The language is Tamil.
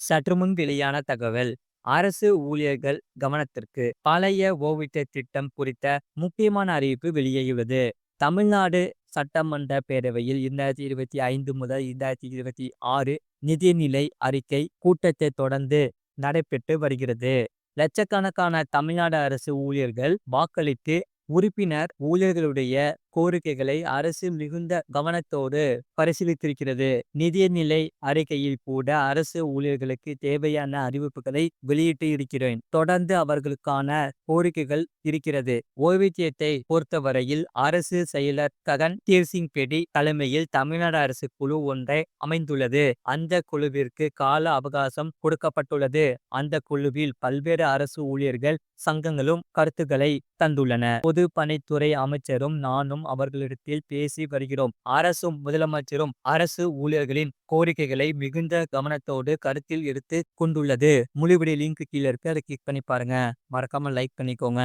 சற்று முன் வெளியான தகவல். அரசு ஊழியர்கள் கவனத்திற்கு பழைய ஓவிட்ட திட்டம் குறித்த முக்கியமான அறிவிப்பு வெளியாகியுள்ளது. தமிழ்நாடு சட்டமன்ற பேரவையில் இரண்டாயிரத்தி இருபத்தி ஐந்து முதல் இரண்டாயிரத்தி இருபத்தி ஆறு நிதிநிலை அறிக்கை கூட்டத்தை தொடர்ந்து நடைபெற்று வருகிறது. லட்சக்கணக்கான தமிழ்நாடு அரசு ஊழியர்கள் வாக்களித்து உறுப்பினர் ஊழியர்களுடைய கோரிக்கைகளை அரசு மிகுந்த கவனத்தோடு பரிசீலித்திருக்கிறது. நிதிநிலை அறிக்கையில் கூட அரசு ஊழியர்களுக்கு தேவையான அறிவிப்புகளை வெளியிட்டு இருக்கிறேன். தொடர்ந்து அவர்களுக்கான கோரிக்கைகள் இருக்கிறது. ஓய்வூதியத்தை பொறுத்தவரையில் அரசு செயலர் ககன் தீர்சிங் பெடி தலைமையில் தமிழ்நாடு அரசு குழு ஒன்றை அமைந்துள்ளது. அந்த குழுவிற்கு கால அவகாசம் கொடுக்கப்பட்டுள்ளது. அந்த குழுவில் பல்வேறு அரசு ஊழியர்கள் சங்கங்களும் கருத்துக்களை தந்துள்ளன. பொது பணித்துறை அமைச்சரும் நானும் அவர்களிடத்தில் பேசி வருகிறோம். அரசும் முதலமைச்சரும் அரசு ஊழியர்களின் கோரிக்கைகளை மிகுந்த கவனத்தோடு கருத்தில் எடுத்து கொண்டுள்ளது. முழுவடி லிங்க் கீழே இருக்கு. அதை கிளிக் பண்ணி பாருங்க. மறக்காம லைக் பண்ணிக்கோங்க.